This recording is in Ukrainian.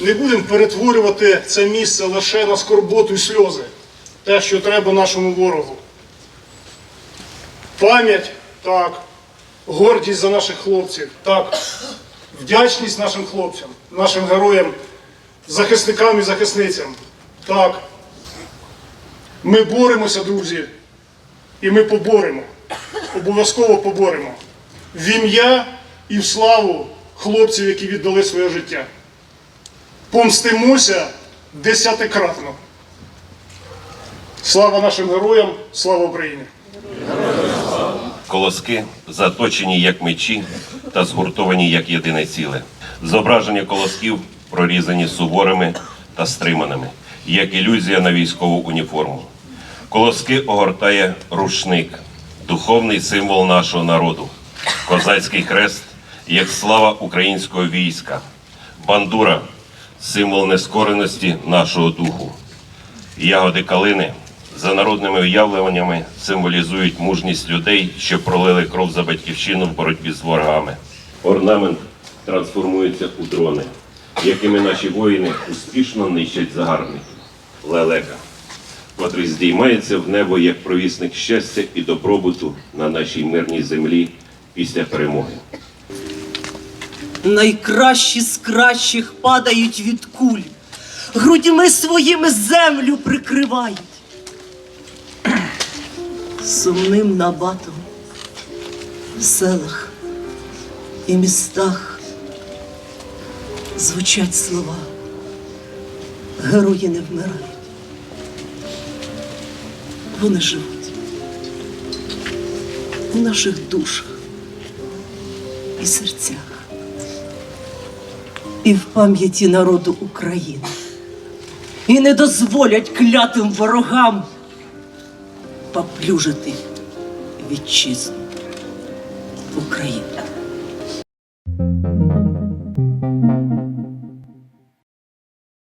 не будемо перетворювати це місце лише на скорботу і сльози, те, що треба нашому ворогу. Пам'ять так, гордість за наших хлопців, так, вдячність нашим хлопцям, нашим героям, захисникам і захисницям. Так. Ми боремося, друзі, і ми поборемо. Обов'язково поборемо. В ім'я і в славу хлопців, які віддали своє життя. Помстимося десятикратно. Слава нашим героям, слава Україні! Колоски заточені як мечі та згуртовані як єдине ціле. Зображення колосків прорізані суворими та стриманими, як ілюзія на військову уніформу. Колоски огортає рушник, духовний символ нашого народу, козацький хрест як слава українського війська, бандура символ нескореності нашого духу. Ягоди калини за народними уявленнями символізують мужність людей, що пролили кров за батьківщину в боротьбі з ворогами. Орнамент трансформується у дрони, якими наші воїни успішно нищать загарбників. Лелека, котрий здіймається в небо як провісник щастя і добробуту на нашій мирній землі після перемоги. Найкращі з кращих падають від куль, грудьми своїми землю прикривають. Сумним набатом в селах і містах звучать слова. Герої не вмирають. Вони живуть у наших душах і серцях і в пам'яті народу України. І не дозволять клятим ворогам поплюжити вітчизну Україну.